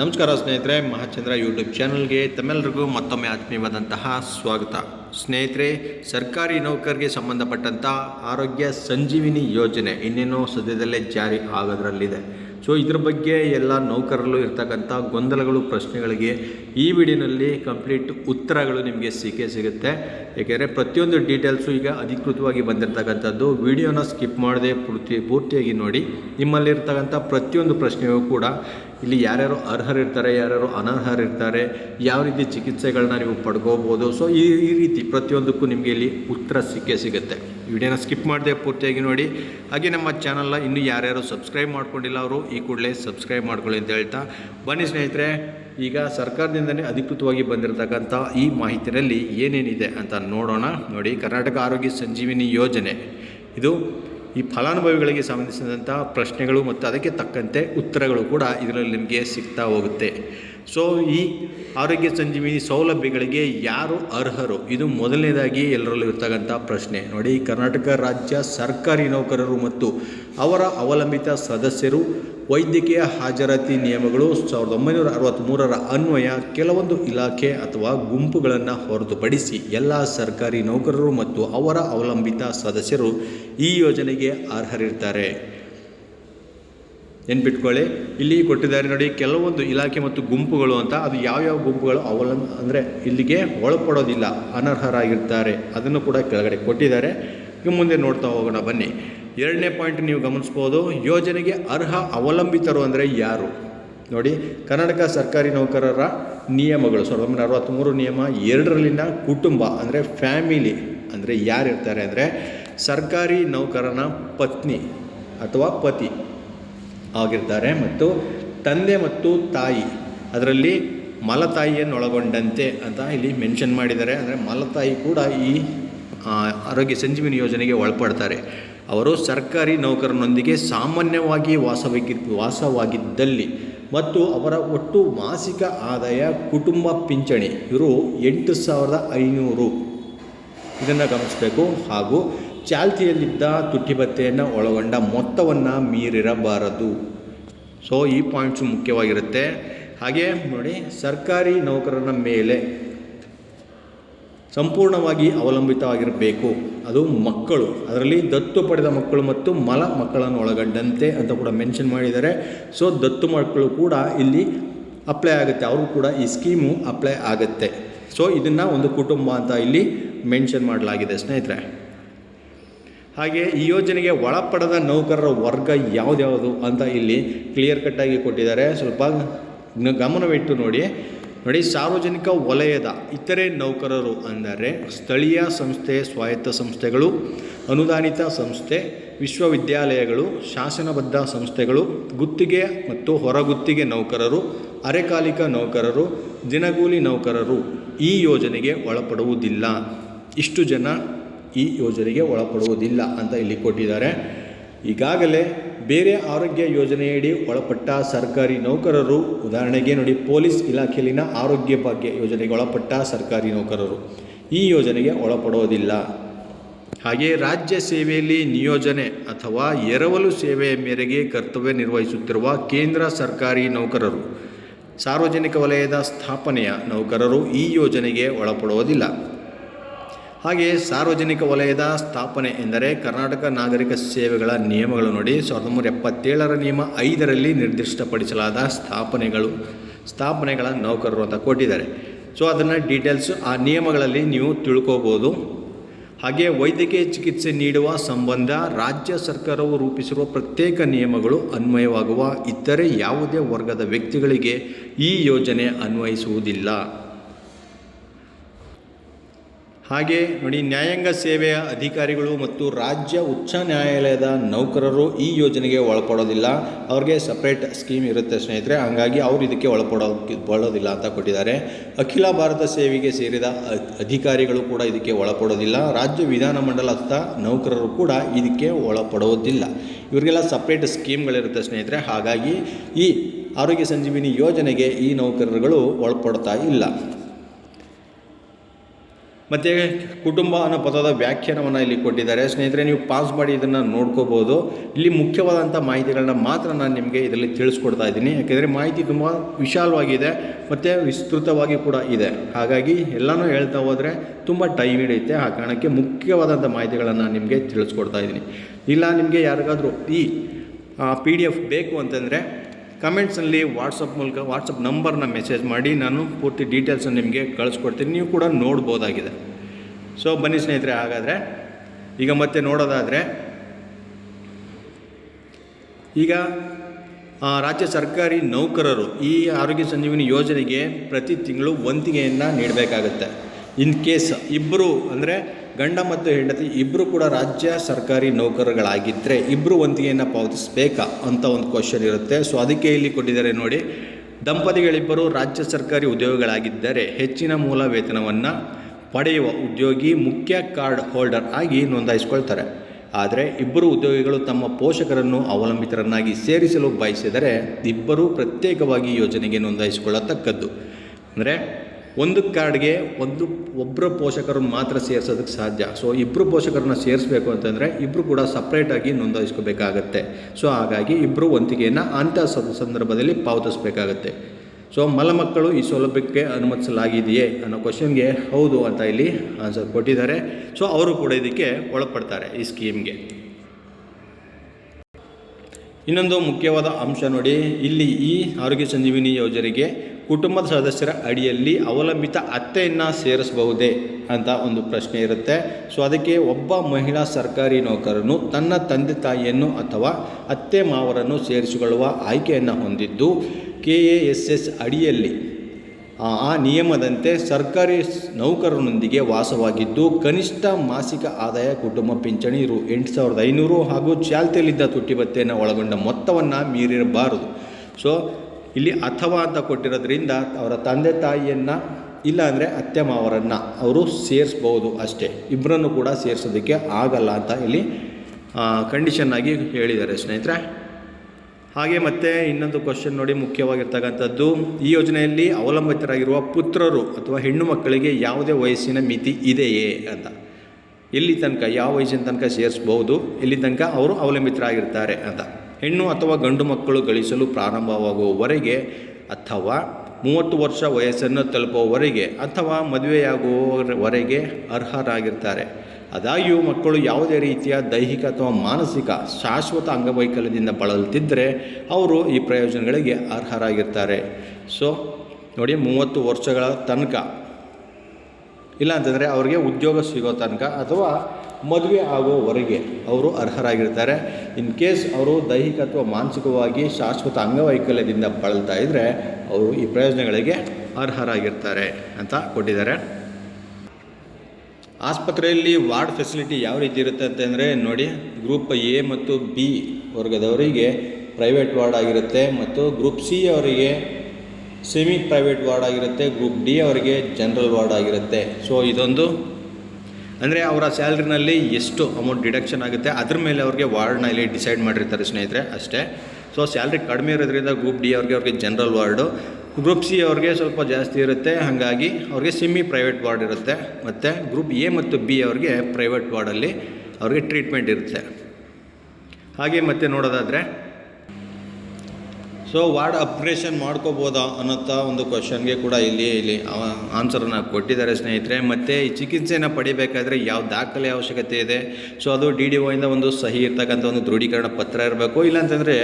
ನಮಸ್ಕಾರ ಸ್ನೇಹಿತರೆ, ಮಹಾಚಂದ್ರ ಯೂಟ್ಯೂಬ್ ಚಾನಲ್ಗೆ ತಮ್ಮೆಲ್ಲರಿಗೂ ಮತ್ತೊಮ್ಮೆ ಆತ್ಮೀಯವಾದಂತಹ ಸ್ವಾಗತ. ಸ್ನೇಹಿತರೆ, ಸರ್ಕಾರಿ ನೌಕರಿಗೆ ಸಂಬಂಧಪಟ್ಟಂಥ ಆರೋಗ್ಯ ಸಂಜೀವಿನಿ ಯೋಜನೆ ಇನ್ನೇನು ಸದ್ಯದಲ್ಲೇ ಜಾರಿ ಆಗೋದ್ರಲ್ಲಿದೆ. ಸೊ ಇದ್ರ ಬಗ್ಗೆ ಎಲ್ಲ ನೌಕರರಲ್ಲೂ ಇರ್ತಕ್ಕಂಥ ಗೊಂದಲಗಳು, ಪ್ರಶ್ನೆಗಳಿಗೆ ಈ ವಿಡಿಯೋನಲ್ಲಿ ಕಂಪ್ಲೀಟ್ ಉತ್ತರಗಳು ನಿಮಗೆ ಸಿಕ್ಕೇ ಸಿಗುತ್ತೆ. ಏಕೆಂದರೆ ಪ್ರತಿಯೊಂದು ಡೀಟೇಲ್ಸು ಈಗ ಅಧಿಕೃತವಾಗಿ ಬಂದಿರತಕ್ಕಂಥದ್ದು ವಿಡಿಯೋನ ಸ್ಕಿಪ್ ಮಾಡದೆ ಪೂರ್ತಿ, ಪೂರ್ತಿಯಾಗಿ ನೋಡಿ ನಿಮ್ಮಲ್ಲಿರ್ತಕ್ಕಂಥ ಪ್ರತಿಯೊಂದು ಪ್ರಶ್ನೆಗೂ ಕೂಡ ಇಲ್ಲಿ ಯಾರ್ಯಾರು ಅರ್ಹರಿರ್ತಾರೆ, ಯಾರ್ಯಾರು ಅನರ್ಹರಿರ್ತಾರೆ, ಯಾವ ರೀತಿ ಚಿಕಿತ್ಸೆಗಳನ್ನ ನೀವು ಪಡ್ಕೋಬೋದು. ಸೊ ಈ ಈ ರೀತಿ ಪ್ರತಿಯೊಂದಕ್ಕೂ ನಿಮಗೆ ಇಲ್ಲಿ ಉತ್ತರ ಸಿಕ್ಕೇ ಸಿಗುತ್ತೆ. ವಿಡಿಯೋನ ಸ್ಕಿಪ್ ಮಾಡದೆ ಪೂರ್ತಿಯಾಗಿ ನೋಡಿ. ಹಾಗೆ ನಮ್ಮ ಚಾನಲ್ನ ಇನ್ನೂ ಯಾರ್ಯಾರು ಸಬ್ಸ್ಕ್ರೈಬ್ ಮಾಡ್ಕೊಂಡಿಲ್ಲ ಅವರು, ಈ ಕೂಡಲೇ ಸಬ್ಸ್ಕ್ರೈಬ್ ಮಾಡ್ಕೊಳ್ಳಿ ಅಂತ ಹೇಳ್ತಾ. ಬನ್ನಿ ಸ್ನೇಹಿತರೆ, ಈಗ ಸರ್ಕಾರದಿಂದನೇ ಅಧಿಕೃತವಾಗಿ ಬಂದಿರತಕ್ಕಂಥ ಈ ಮಾಹಿತಿಯಲ್ಲಿ ಏನೇನಿದೆ ಅಂತ ನೋಡೋಣ. ನೋಡಿ, ಕರ್ನಾಟಕ ಆರೋಗ್ಯ ಸಂಜೀವಿನಿ ಯೋಜನೆ. ಇದು ಈ ಫಲಾನುಭವಿಗಳಿಗೆ ಸಂಬಂಧಿಸಿದಂಥ ಪ್ರಶ್ನೆಗಳು ಮತ್ತು ಅದಕ್ಕೆ ತಕ್ಕಂತೆ ಉತ್ತರಗಳು ಕೂಡ ಇದರಲ್ಲಿ ನಿಮಗೆ ಸಿಗ್ತಾ ಹೋಗುತ್ತೆ. ಸೊ ಈ ಆರೋಗ್ಯ ಸಂಜೀವಿನಿ ಸೌಲಭ್ಯಗಳಿಗೆ ಯಾರು ಅರ್ಹರು? ಇದು ಮೊದಲನೇದಾಗಿ ಎಲ್ಲರಲ್ಲೂ ಇರ್ತಕ್ಕಂಥ ಪ್ರಶ್ನೆ. ನೋಡಿ, ಕರ್ನಾಟಕ ರಾಜ್ಯ ಸರ್ಕಾರಿ ನೌಕರರು ಮತ್ತು ಅವರ ಅವಲಂಬಿತ ಸದಸ್ಯರು ವೈದ್ಯಕೀಯ ಹಾಜರಾತಿ ನಿಯಮಗಳು ಸಾವಿರದ ಒಂಬೈನೂರ ಅರವತ್ತ್ಮೂರರ ಅನ್ವಯ ಕೆಲವೊಂದು ಇಲಾಖೆ ಅಥವಾ ಗುಂಪುಗಳನ್ನು ಹೊರತುಪಡಿಸಿ ಎಲ್ಲ ಸರ್ಕಾರಿ ನೌಕರರು ಮತ್ತು ಅವರ ಅವಲಂಬಿತ ಸದಸ್ಯರು ಈ ಯೋಜನೆಗೆ ಅರ್ಹರಿರ್ತಾರೆ. ನೆನ್ಪಿಟ್ಕೊಳ್ಳಿ. ಇಲ್ಲಿ ಕೊಟ್ಟಿದ್ದಾರೆ ನೋಡಿ, ಕೆಲವೊಂದು ಇಲಾಖೆ ಮತ್ತು ಗುಂಪುಗಳು ಅಂತ, ಅದು ಯಾವ್ಯಾವ ಗುಂಪುಗಳು ಅವಲಂಬ ಅಂದರೆ ಇಲ್ಲಿಗೆ ಒಳಪಡೋದಿಲ್ಲ, ಅನರ್ಹರಾಗಿರ್ತಾರೆ. ಅದನ್ನು ಕೂಡ ಕೆಳಗಡೆ ಕೊಟ್ಟಿದ್ದಾರೆ. ಮುಂದೆ ನೋಡ್ತಾ ಹೋಗೋಣ, ಬನ್ನಿ. ಎರಡನೇ ಪಾಯಿಂಟ್ ನೀವು ಗಮನಿಸ್ಬೋದು, ಯೋಜನೆಗೆ ಅರ್ಹ ಅವಲಂಬಿತರು ಅಂದರೆ ಯಾರು? ನೋಡಿ, ಕರ್ನಾಟಕ ಸರ್ಕಾರಿ ನೌಕರರ ನಿಯಮಗಳು. ಸಾವಿರದ ಒಂಬೈನೂರ ಅರವತ್ತ್ಮೂರು ನಿಯಮ ಎರಡರಲ್ಲಿನ ಕುಟುಂಬ ಅಂದರೆ ಫ್ಯಾಮಿಲಿ ಅಂದರೆ ಯಾರಿರ್ತಾರೆ ಅಂದರೆ ಸರ್ಕಾರಿ ನೌಕರನ ಪತ್ನಿ ಅಥವಾ ಪತಿ. ಆಗಿರ್ತಾರೆ ಮತ್ತು ತಂದೆ ಮತ್ತು ತಾಯಿ ಅದರಲ್ಲಿ ಮಲತಾಯಿಯನ್ನು ಒಳಗೊಂಡಂತೆ ಅಂತ ಇಲ್ಲಿ ಮೆನ್ಷನ್ ಮಾಡಿದ್ದಾರೆ. ಅಂದರೆ ಮಲತಾಯಿ ಕೂಡ ಈ ಆರೋಗ್ಯ ಸಂಜೀವಿನಿ ಯೋಜನೆಗೆ ಒಳಪಡ್ತಾರೆ. ಅವರು ಸರ್ಕಾರಿ ನೌಕರನೊಂದಿಗೆ ಸಾಮಾನ್ಯವಾಗಿ ವಾಸವಾಗಿ, ವಾಸವಾಗಿದ್ದಲ್ಲಿ ಮತ್ತು ಅವರ ಒಟ್ಟು ಮಾಸಿಕ ಆದಾಯ ಕುಟುಂಬ ಪಿಂಚಣಿ, ಇವರು ಎಂಟು ಸಾವಿರದ ಐನೂರು. ಇದನ್ನು ಗಮನಿಸಬೇಕು. ಹಾಗೂ ಚಾಲ್ತಿಯಲ್ಲಿದ್ದ ತುಟ್ಟಿ ಭತ್ಯೆಯನ್ನು ಒಳಗೊಂಡ ಮೊತ್ತವನ್ನು ಮೀರಿರಬಾರದು. ಸೊ ಈ ಪಾಯಿಂಟ್ಸು ಮುಖ್ಯವಾಗಿರುತ್ತೆ. ಹಾಗೆ ನೋಡಿ, ಸರ್ಕಾರಿ ನೌಕರನ ಮೇಲೆ ಸಂಪೂರ್ಣವಾಗಿ ಅವಲಂಬಿತವಾಗಿರಬೇಕು. ಅದು ಮಕ್ಕಳು. ಅದರಲ್ಲಿ ದತ್ತು ಪಡೆದ ಮಕ್ಕಳು ಮತ್ತು ಮಲ ಮಕ್ಕಳನ್ನು ಒಳಗೊಂಡಂತೆ ಅಂತ ಕೂಡ ಮೆನ್ಷನ್ ಮಾಡಿದ್ದಾರೆ. ಸೊ ದತ್ತು ಮಕ್ಕಳು ಕೂಡ ಇಲ್ಲಿ ಅಪ್ಲೈ ಆಗುತ್ತೆ. ಅವರು ಕೂಡ ಈ ಸ್ಕೀಮು ಅಪ್ಲೈ ಆಗುತ್ತೆ. ಸೊ ಇದನ್ನು ಒಂದು ಕುಟುಂಬ ಅಂತ ಇಲ್ಲಿ ಮೆನ್ಷನ್ ಮಾಡಲಾಗಿದೆ, ಸ್ನೇಹಿತರೆ. ಹಾಗೆ ಈ ಯೋಜನೆಗೆ ಒಳಪಡದ ನೌಕರರ ವರ್ಗ ಯಾವುದ್ಯಾವುದು ಅಂತ ಇಲ್ಲಿ ಕ್ಲಿಯರ್ ಕಟ್ಟಾಗಿ ಕೊಟ್ಟಿದ್ದಾರೆ. ಸ್ವಲ್ಪ ಗಮನವಿಟ್ಟು ನೋಡಿ. ನೋಡಿ, ಸಾರ್ವಜನಿಕ ವಲಯದ ಇತರೆ ನೌಕರರು ಅಂದರೆ ಸ್ಥಳೀಯ ಸಂಸ್ಥೆ, ಸ್ವಾಯತ್ತ ಸಂಸ್ಥೆಗಳು, ಅನುದಾನಿತ ಸಂಸ್ಥೆ, ವಿಶ್ವವಿದ್ಯಾಲಯಗಳು, ಶಾಸನಬದ್ಧ ಸಂಸ್ಥೆಗಳು, ಗುತ್ತಿಗೆ ಮತ್ತು ಹೊರಗುತ್ತಿಗೆ ನೌಕರರು, ಅರೆಕಾಲಿಕ ನೌಕರರು, ದಿನಗೂಲಿ ನೌಕರರು ಈ ಯೋಜನೆಗೆ ಒಳಪಡುವುದಿಲ್ಲ. ಇಷ್ಟು ಜನ ಈ ಯೋಜನೆಗೆ ಒಳಪಡುವುದಿಲ್ಲ ಅಂತ ಇಲ್ಲಿ ಕೊಟ್ಟಿದ್ದಾರೆ. ಈಗಾಗಲೇ ಬೇರೆ ಆರೋಗ್ಯ ಯೋಜನೆಯಡಿ ಒಳಪಟ್ಟ ಸರ್ಕಾರಿ ನೌಕರರು, ಉದಾಹರಣೆಗೆ ನೋಡಿ ಪೊಲೀಸ್ ಇಲಾಖೆಯಲ್ಲಿನ ಆರೋಗ್ಯ ಭಾಗ್ಯ ಯೋಜನೆಗೆ ಒಳಪಟ್ಟ ಸರ್ಕಾರಿ ನೌಕರರು ಈ ಯೋಜನೆಗೆ ಒಳಪಡೋದಿಲ್ಲ ಹಾಗೆ ರಾಜ್ಯ ಸೇವೆಯಲ್ಲಿ ನಿಯೋಜನೆ ಅಥವಾ ಎರವಲು ಸೇವೆಯ ಮೇರೆಗೆ ಕರ್ತವ್ಯ ನಿರ್ವಹಿಸುತ್ತಿರುವ ಕೇಂದ್ರ ಸರ್ಕಾರಿ ನೌಕರರು, ಸಾರ್ವಜನಿಕ ವಲಯದ ಸ್ಥಾಪನೆಯ ನೌಕರರು ಈ ಯೋಜನೆಗೆ ಒಳಪಡುವುದಿಲ್ಲ. ಹಾಗೆ ಸಾರ್ವಜನಿಕ ವಲಯದ ಸ್ಥಾಪನೆ ಎಂದರೆ ಕರ್ನಾಟಕ ನಾಗರಿಕ ಸೇವೆಗಳ ನಿಯಮಗಳು ನೋಡಿ ಸಾವಿರದ ಒಂಬೈನೂರ ಎಪ್ಪತ್ತೇಳರ ನಿಯಮ ಐದರಲ್ಲಿ ನಿರ್ದಿಷ್ಟಪಡಿಸಲಾದ ಸ್ಥಾಪನೆಗಳು, ಸ್ಥಾಪನೆಗಳ ನೌಕರರು ಅಂತ ಕೊಟ್ಟಿದ್ದಾರೆ. ಸೊ ಅದನ್ನು ಡೀಟೇಲ್ಸ್ ಆ ನಿಯಮಗಳಲ್ಲಿ ನೀವು ತಿಳ್ಕೋಬೋದು. ಹಾಗೆ ವೈದ್ಯಕೀಯ ಚಿಕಿತ್ಸೆ ನೀಡುವ ಸಂಬಂಧ ರಾಜ್ಯ ಸರ್ಕಾರವು ರೂಪಿಸಿರುವ ಪ್ರತ್ಯೇಕ ನಿಯಮಗಳು ಅನ್ವಯವಾಗುವ ಇತರೆ ಯಾವುದೇ ವರ್ಗದ ವ್ಯಕ್ತಿಗಳಿಗೆ ಈ ಯೋಜನೆ ಅನ್ವಯಿಸುವುದಿಲ್ಲ. ಹಾಗೆ ನೋಡಿ, ನ್ಯಾಯಾಂಗ ಸೇವೆಯ ಅಧಿಕಾರಿಗಳು ಮತ್ತು ರಾಜ್ಯ ಉಚ್ಚ ನ್ಯಾಯಾಲಯದ ನೌಕರರು ಈ ಯೋಜನೆಗೆ ಒಳಪಡೋದಿಲ್ಲ. ಅವ್ರಿಗೆ ಸಪ್ರೇಟ್ ಸ್ಕೀಮ್ ಇರುತ್ತೆ ಸ್ನೇಹಿತರೆ. ಹಾಗಾಗಿ ಅವರು ಇದಕ್ಕೆ ಒಳಪಡೋ ಒಳಪಡೋದಿಲ್ಲ ಅಂತ ಕೊಟ್ಟಿದ್ದಾರೆ. ಅಖಿಲ ಭಾರತ ಸೇವೆಗೆ ಸೇರಿದ ಅಧಿಕಾರಿಗಳು ಕೂಡ ಇದಕ್ಕೆ ಒಳಪಡೋದಿಲ್ಲ. ರಾಜ್ಯ ವಿಧಾನಮಂಡಲದ ನೌಕರರು ಕೂಡ ಇದಕ್ಕೆ ಒಳಪಡೋದಿಲ್ಲ. ಇವರಿಗೆಲ್ಲ ಸಪ್ರೇಟ್ ಸ್ಕೀಮ್ಗಳಿರುತ್ತೆ ಸ್ನೇಹಿತರೆ. ಹಾಗಾಗಿ ಈ ಆರೋಗ್ಯ ಸಂಜೀವಿನಿ ಯೋಜನೆಗೆ ಈ ನೌಕರರುಗಳು ಒಳಪಡ್ತಾ ಇಲ್ಲ. ಮತ್ತು ಕುಟುಂಬ ಅನ್ನೋ ಪದದ ವ್ಯಾಖ್ಯಾನವನ್ನು ಇಲ್ಲಿ ಕೊಟ್ಟಿದ್ದಾರೆ. ಸ್ನೇಹಿತರೆ, ನೀವು ಪಾಸ್ ಮಾಡಿ ಇದನ್ನು ನೋಡ್ಕೋಬೋದು. ಇಲ್ಲಿ ಮುಖ್ಯವಾದಂಥ ಮಾಹಿತಿಗಳನ್ನ ಮಾತ್ರ ನಾನು ನಿಮಗೆ ಇದರಲ್ಲಿ ತಿಳಿಸ್ಕೊಡ್ತಾ ಇದ್ದೀನಿ. ಯಾಕೆಂದರೆ ಮಾಹಿತಿ ತುಂಬ ವಿಶಾಲವಾಗಿದೆ, ಮತ್ತು ವಿಸ್ತೃತವಾಗಿ ಕೂಡ ಇದೆ. ಹಾಗಾಗಿ ಎಲ್ಲನೂ ಹೇಳ್ತಾ ಹೋದರೆ ತುಂಬ ಟೈಮ್ ಹಿಡಿಯುತ್ತೆ ಆ ಕಾರಣಕ್ಕೆ ಮುಖ್ಯವಾದಂಥ ಮಾಹಿತಿಗಳನ್ನು ನಿಮಗೆ ತಿಳಿಸ್ಕೊಡ್ತಾ ಇದ್ದೀನಿ. ಇಲ್ಲ, ನಿಮಗೆ ಯಾರಿಗಾದರೂ ಈ ಪಿ ಡಿ ಎಫ್ ಬೇಕು ಅಂತಂದರೆ ಕಮೆಂಟ್ಸಲ್ಲಿ ವಾಟ್ಸಪ್ ಮೂಲಕ ವಾಟ್ಸಪ್ ನಂಬರ್ನ ಮೆಸೇಜ್ ಮಾಡಿ, ನಾನು ಪೂರ್ತಿ ಡೀಟೇಲ್ಸನ್ನು ನಿಮಗೆ ಕಳಿಸ್ಕೊಡ್ತೀನಿ. ನೀವು ಕೂಡ ನೋಡ್ಬೋದಾಗಿದೆ. ಸೊ ಬನ್ನಿ ಸ್ನೇಹಿತರೆ, ಹಾಗಾದರೆ ಈಗ ಮತ್ತೆ ನೋಡೋದಾದರೆ, ಈಗ ರಾಜ್ಯ ಸರ್ಕಾರಿ ನೌಕರರು ಈ ಆರೋಗ್ಯ ಸಂಜೀವಿನಿ ಯೋಜನೆಗೆ ಪ್ರತಿ ತಿಂಗಳು ವಂತಿಗೆಯನ್ನು ನೀಡಬೇಕಾಗುತ್ತೆ. ಇನ್ ಕೇಸ್ ಇಬ್ಬರು ಅಂದರೆ ಗಂಡ ಮತ್ತು ಹೆಂಡತಿ ಇಬ್ಬರು ಕೂಡ ರಾಜ್ಯ ಸರ್ಕಾರಿ ನೌಕರರುಗಳಾಗಿದ್ದರೆ ಇಬ್ಬರು ವಂತಿಗೆಯನ್ನು ಪಾವತಿಸಬೇಕಾ ಅಂತ ಒಂದು ಕ್ವಶನ್ ಇರುತ್ತೆ. ಸೊ ಅದಕ್ಕೆ ಇಲ್ಲಿ ಕೊಟ್ಟಿದ್ದಾರೆ ನೋಡಿ, ದಂಪತಿಗಳಿಬ್ಬರು ರಾಜ್ಯ ಸರ್ಕಾರಿ ಉದ್ಯೋಗಿಗಳಾಗಿದ್ದರೆ ಹೆಚ್ಚಿನ ಮೂಲ ವೇತನವನ್ನು ಪಡೆಯುವ ಉದ್ಯೋಗಿ ಮುಖ್ಯ ಕಾರ್ಡ್ ಹೋಲ್ಡರ್ ಆಗಿ ನೋಂದಾಯಿಸಿಕೊಳ್ತಾರೆ. ಆದರೆ ಇಬ್ಬರು ಉದ್ಯೋಗಿಗಳು ತಮ್ಮ ಪೋಷಕರನ್ನು ಅವಲಂಬಿತರನ್ನಾಗಿ ಸೇರಿಸಲು ಬಯಸಿದರೆ ಇಬ್ಬರೂ ಪ್ರತ್ಯೇಕವಾಗಿ ಯೋಜನೆಗೆ ನೋಂದಾಯಿಸಿಕೊಳ್ಳತಕ್ಕದ್ದು. ಅಂದರೆ ಒಂದು ಕಾರ್ಡ್ಗೆ ಒಂದು ಒಬ್ಬರು ಪೋಷಕರನ್ನು ಮಾತ್ರ ಸೇರಿಸೋದಕ್ಕೆ ಸಾಧ್ಯ. ಸೊ ಇಬ್ಬರು ಪೋಷಕರನ್ನ ಸೇರಿಸಬೇಕು ಅಂತಂದರೆ ಇಬ್ಬರು ಕೂಡ ಸಪ್ರೇಟಾಗಿ ನೋಂದಾಯಿಸ್ಕೋಬೇಕಾಗತ್ತೆ. ಸೊ ಹಾಗಾಗಿ ಇಬ್ಬರು ವಂತಿಗೆಯನ್ನು ಅಂಥ ಸಂದರ್ಭದಲ್ಲಿ ಪಾವತಿಸಬೇಕಾಗತ್ತೆ. ಸೊ ಮಲಮಕ್ಕಳು ಈ ಸೌಲಭ್ಯಕ್ಕೆ ಅನುಮತಿಸಲಾಗಿದೆಯೇ ಅನ್ನೋ ಕ್ವಶನ್ಗೆ ಹೌದು ಅಂತ ಇಲ್ಲಿ ಆನ್ಸರ್ ಕೊಟ್ಟಿದ್ದಾರೆ. ಸೊ ಅವರು ಕೂಡ ಇದಕ್ಕೆ ಒಳಪಡ್ತಾರೆ ಈ ಸ್ಕೀಮ್ಗೆ ಇನ್ನೊಂದು ಮುಖ್ಯವಾದ ಅಂಶ ನೋಡಿ, ಇಲ್ಲಿ ಈ ಆರೋಗ್ಯ ಸಂಜೀವಿನಿ ಯೋಜನೆಗೆ ಕುಟುಂಬದ ಸದಸ್ಯರ ಅಡಿಯಲ್ಲಿ ಅವಲಂಬಿತ ಅತ್ತೆಯನ್ನು ಸೇರಿಸಬಹುದೇ ಅಂತ ಒಂದು ಪ್ರಶ್ನೆ ಇರುತ್ತೆ. ಸೊ ಅದಕ್ಕೆ ಒಬ್ಬ ಮಹಿಳಾ ಸರ್ಕಾರಿ ನೌಕರನು ತನ್ನ ತಂದೆ ತಾಯಿಯನ್ನು ಅಥವಾ ಅತ್ತೆ ಮಾವರನ್ನು ಸೇರಿಸಿಕೊಳ್ಳುವ ಆಯ್ಕೆಯನ್ನು ಹೊಂದಿದ್ದು, ಕೆ ಎ ಎಸ್ ಎಸ್ ಅಡಿಯಲ್ಲಿ ಆ ನಿಯಮದಂತೆ ಸರ್ಕಾರಿ ನೌಕರನೊಂದಿಗೆ ವಾಸವಾಗಿದ್ದು, ಕನಿಷ್ಠ ಮಾಸಿಕ ಆದಾಯ ಕುಟುಂಬ ಪಿಂಚಣಿ ರು ಎಂಟು ಸಾವಿರದ ಐನೂರು ಹಾಗೂ ಚಾಲ್ತಿಯಲ್ಲಿದ್ದ ತುಟ್ಟಿ ಭತ್ಯೆಯನ್ನು ಒಳಗೊಂಡ ಮೊತ್ತವನ್ನು ಮೀರಿರಬಾರದು. ಸೊ ಇಲ್ಲಿ ಅಥವಾ ಅಂತ ಕೊಟ್ಟಿರೋದ್ರಿಂದ ಅವರ ತಂದೆ ತಾಯಿಯನ್ನು, ಇಲ್ಲ ಅಂದರೆ ಅತ್ತೆ ಮಾವರನ್ನು ಅವರು ಸೇರಿಸ್ಬೋದು ಅಷ್ಟೇ. ಇಬ್ಬರನ್ನು ಕೂಡ ಸೇರಿಸೋದಕ್ಕೆ ಆಗಲ್ಲ ಅಂತ ಇಲ್ಲಿ ಕಂಡೀಷನ್ ಆಗಿ ಹೇಳಿದ್ದಾರೆ ಸ್ನೇಹಿತರೆ. ಹಾಗೆ ಮತ್ತೆ ಇನ್ನೊಂದು ಕ್ವಶನ್ ನೋಡಿ ಮುಖ್ಯವಾಗಿರ್ತಕ್ಕಂಥದ್ದು. ಈ ಯೋಜನೆಯಲ್ಲಿ ಅವಲಂಬಿತರಾಗಿರುವ ಪುತ್ರರು ಅಥವಾ ಹೆಣ್ಣು ಮಕ್ಕಳಿಗೆ ಯಾವುದೇ ವಯಸ್ಸಿನ ಮಿತಿ ಇದೆಯೇ ಅಂತ. ಎಲ್ಲಿ ತನಕ, ಯಾವ ವಯಸ್ಸಿನ ತನಕ ಸೇರಿಸ್ಬೋದು, ಎಲ್ಲಿ ತನಕ ಅವರು ಅವಲಂಬಿತರಾಗಿರ್ತಾರೆ ಅಂತ. ಹೆಣ್ಣು ಅಥವಾ ಗಂಡು ಮಕ್ಕಳು ಗಳಿಸಲು ಪ್ರಾರಂಭವಾಗುವವರೆಗೆ ಅಥವಾ ಮೂವತ್ತು ವರ್ಷ ವಯಸ್ಸನ್ನು ತಲುಪುವವರೆಗೆ ಅಥವಾ ಮದುವೆಯಾಗುವವರೆಗೆ ಅರ್ಹರಾಗಿರ್ತಾರೆ ಆದಾಗ್ಯೂ, ಮಕ್ಕಳು ಯಾವುದೇ ರೀತಿಯ ದೈಹಿಕ ಅಥವಾ ಮಾನಸಿಕ ಶಾಶ್ವತ ಅಂಗವೈಕಲ್ಯದಿಂದ ಬಳಲುತ್ತಿದ್ದರೆ ಅವರು ಈ ಪ್ರಯೋಜನಗಳಿಗೆ ಅರ್ಹರಾಗಿರ್ತಾರೆ ಸೊ ನೋಡಿ, ಮೂವತ್ತು ವರ್ಷಗಳ ತನಕ. ಇಲ್ಲ ಅಂತಂದರೆ, ಅವರಿಗೆ ಉದ್ಯೋಗ ಸಿಗೋ ತನಕ ಅಥವಾ ಮದುವೆ ಆಗೋವರೆಗೆ ಅವರು ಅರ್ಹರಾಗಿರ್ತಾರೆ. ಇನ್ ಕೇಸ್ ಅವರು ದೈಹಿಕ ಅಥವಾ ಮಾನಸಿಕವಾಗಿ ಶಾಶ್ವತ ಅಂಗವೈಕಲ್ಯದಿಂದ ಬಳಲ್ತಾ ಇದ್ದರೆ ಅವರು ಈ ಪ್ರಯೋಜನಗಳಿಗೆ ಅರ್ಹರಾಗಿರ್ತಾರೆ ಅಂತ ಕೊಟ್ಟಿದ್ದಾರೆ. ಆಸ್ಪತ್ರೆಯಲ್ಲಿ ವಾರ್ಡ್ ಫೆಸಿಲಿಟಿ ಯಾವ ರೀತಿ ಇರುತ್ತೆ ಅಂತಂದರೆ ನೋಡಿ ಗ್ರೂಪ್ ಎ ಮತ್ತು ಬಿ ವರ್ಗದವರಿಗೆ ಪ್ರೈವೇಟ್ ವಾರ್ಡ್ ಆಗಿರುತ್ತೆ ಮತ್ತು ಗ್ರೂಪ್ ಸಿ ಅವರಿಗೆ ಸೆಮಿ ಪ್ರೈವೇಟ್ ವಾರ್ಡ್ ಆಗಿರುತ್ತೆ ಗ್ರೂಪ್ ಡಿ ಅವರಿಗೆ ಜನರಲ್ ವಾರ್ಡ್ ಆಗಿರುತ್ತೆ. ಸೊ ಇದೊಂದು ಅಂದರೆ ಅವರ ಸ್ಯಾಲ್ರಿನಲ್ಲಿ ಎಷ್ಟು ಅಮೌಂಟ್ ಡಿಡಕ್ಷನ್ ಆಗುತ್ತೆ, ಅದ್ರ ಮೇಲೆ ಅವ್ರಿಗೆ ವಾರ್ಡ್ನ ಇಲ್ಲಿ ಡಿಸೈಡ್ ಮಾಡಿರ್ತಾರೆ ಸ್ನೇಹಿತರೆ ಅಷ್ಟೇ. ಸೊ ಸ್ಯಾಲ್ರಿ ಕಡಿಮೆ ಇರೋದ್ರಿಂದ ಗ್ರೂಪ್ ಡಿ ಅವ್ರಿಗೆ ಅವ್ರಿಗೆ ಜನರಲ್ ವಾರ್ಡು ಗ್ರೂಪ್ ಸಿ ಅವ್ರಿಗೆ ಸ್ವಲ್ಪ ಜಾಸ್ತಿ ಇರುತ್ತೆ. ಹಾಗಾಗಿ ಅವ್ರಿಗೆ ಸೆಮಿ ಪ್ರೈವೇಟ್ ವಾರ್ಡ್ ಇರುತ್ತೆ. ಮತ್ತು ಗ್ರೂಪ್ ಎ ಮತ್ತು ಬಿ ಅವ್ರಿಗೆ ಪ್ರೈವೇಟ್ ವಾರ್ಡಲ್ಲಿ ಅವ್ರಿಗೆ ಟ್ರೀಟ್ಮೆಂಟ್ ಇರುತ್ತೆ. ಹಾಗೆ ಮತ್ತೆ ನೋಡೋದಾದರೆ ಸೊ ವಾರ್ಡ್ ಅಪ್ಗ್ರೇಷನ್ ಮಾಡ್ಕೋಬೋದಾ ಅನ್ನೋಂಥ ಒಂದು ಕ್ವಶನ್ಗೆ ಕೂಡ ಇಲ್ಲಿ ಇಲ್ಲಿ ಆನ್ಸರನ್ನು ಕೊಟ್ಟಿದ್ದಾರೆ ಸ್ನೇಹಿತರೆ. ಮತ್ತು ಈ ಚಿಕಿತ್ಸೆಯನ್ನು ಪಡಿಬೇಕಾದ್ರೆ ಯಾವ ದಾಖಲೆ ಅವಶ್ಯಕತೆ ಇದೆ? ಸೊ ಅದು ಡಿ ಡಿ ಒಯಿಂದ ಒಂದು ಸಹಿ ಇರ್ತಕ್ಕಂಥ ಒಂದು ದೃಢೀಕರಣ ಪತ್ರ ಇರಬೇಕು. ಇಲ್ಲಾಂತಂದರೆ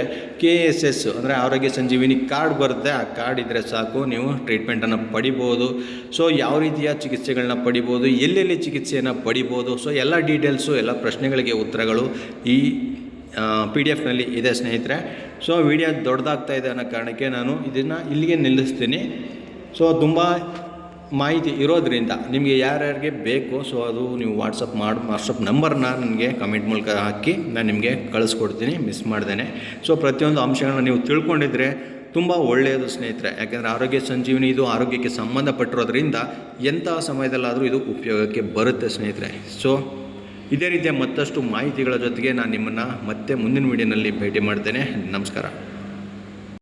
ಕೆ ಎಸ್ ಎಸ್ ಅಂದರೆ ಆರೋಗ್ಯ ಸಂಜೀವಿನಿ ಕಾರ್ಡ್ ಬರುತ್ತೆ. ಆ ಕಾರ್ಡ್ ಇದ್ದರೆ ಸಾಕು. ನೀವು ಟ್ರೀಟ್ಮೆಂಟನ್ನು ಪಡಿಬೋದು. ಸೊ ಯಾವ ರೀತಿಯ ಚಿಕಿತ್ಸೆಗಳನ್ನ ಪಡಿಬೋದು? ಎಲ್ಲೆಲ್ಲಿ ಚಿಕಿತ್ಸೆಯನ್ನು ಪಡಿಬೋದು? ಸೊ ಎಲ್ಲ ಡೀಟೇಲ್ಸು ಎಲ್ಲ ಪ್ರಶ್ನೆಗಳಿಗೆ ಉತ್ತರಗಳು ಈ ಪಿ ಡಿ ಎಫ್ನಲ್ಲಿ ಇದೆ, ಸ್ನೇಹಿತರೆ. ಸೊ ವಿಡಿಯೋ ದೊಡ್ಡದಾಗ್ತಾ ಇದೆ ಅನ್ನೋ ಕಾರಣಕ್ಕೆ ನಾನು ಇದನ್ನು ಇಲ್ಲಿಗೆ ನಿಲ್ಲಿಸ್ತೀನಿ. ಸೊ ತುಂಬ ಮಾಹಿತಿ ಇರೋದ್ರಿಂದ ನಿಮಗೆ ಯಾರ್ಯಾರಿಗೆ ಬೇಕು ಸೊ ಅದು ನೀವು ವಾಟ್ಸಪ್ ಮಾಡಿ ವಾಟ್ಸಪ್ ನಂಬರ್ನ ನನಗೆ ಕಮೆಂಟ್ ಮೂಲಕ ಹಾಕಿ ನಾನು ನಿಮಗೆ ಕಳಿಸ್ಕೊಡ್ತೀನಿ ಮಿಸ್ ಮಾಡ್ದೇನೆ. ಸೊ ಪ್ರತಿಯೊಂದು ಅಂಶಗಳನ್ನ ನೀವು ತಿಳ್ಕೊಂಡಿದ್ರೆ ತುಂಬ ಒಳ್ಳೆಯದು ಸ್ನೇಹಿತರೆ. ಯಾಕೆಂದರೆ ಆರೋಗ್ಯ ಸಂಜೀವಿನಿ ಇದು ಆರೋಗ್ಯಕ್ಕೆ ಸಂಬಂಧಪಟ್ಟಿರೋದ್ರಿಂದ ಎಂಥ ಸಮಯದಲ್ಲಾದರೂ ಇದು ಉಪಯೋಗಕ್ಕೆ ಬರುತ್ತೆ, ಸ್ನೇಹಿತರೆ. ಸೊ ಇದೇ ರೀತಿಯ ಮತ್ತಷ್ಟು ಮಾಹಿತಿಗಳ ಜೊತೆಗೆ ನಾನು ನಿಮ್ಮನ್ನು ಮತ್ತೆ ಮುಂದಿನ ವೀಡಿಯೋನಲ್ಲಿ ಭೇಟಿ ಮಾಡ್ತೇನೆ. ನಮಸ್ಕಾರ.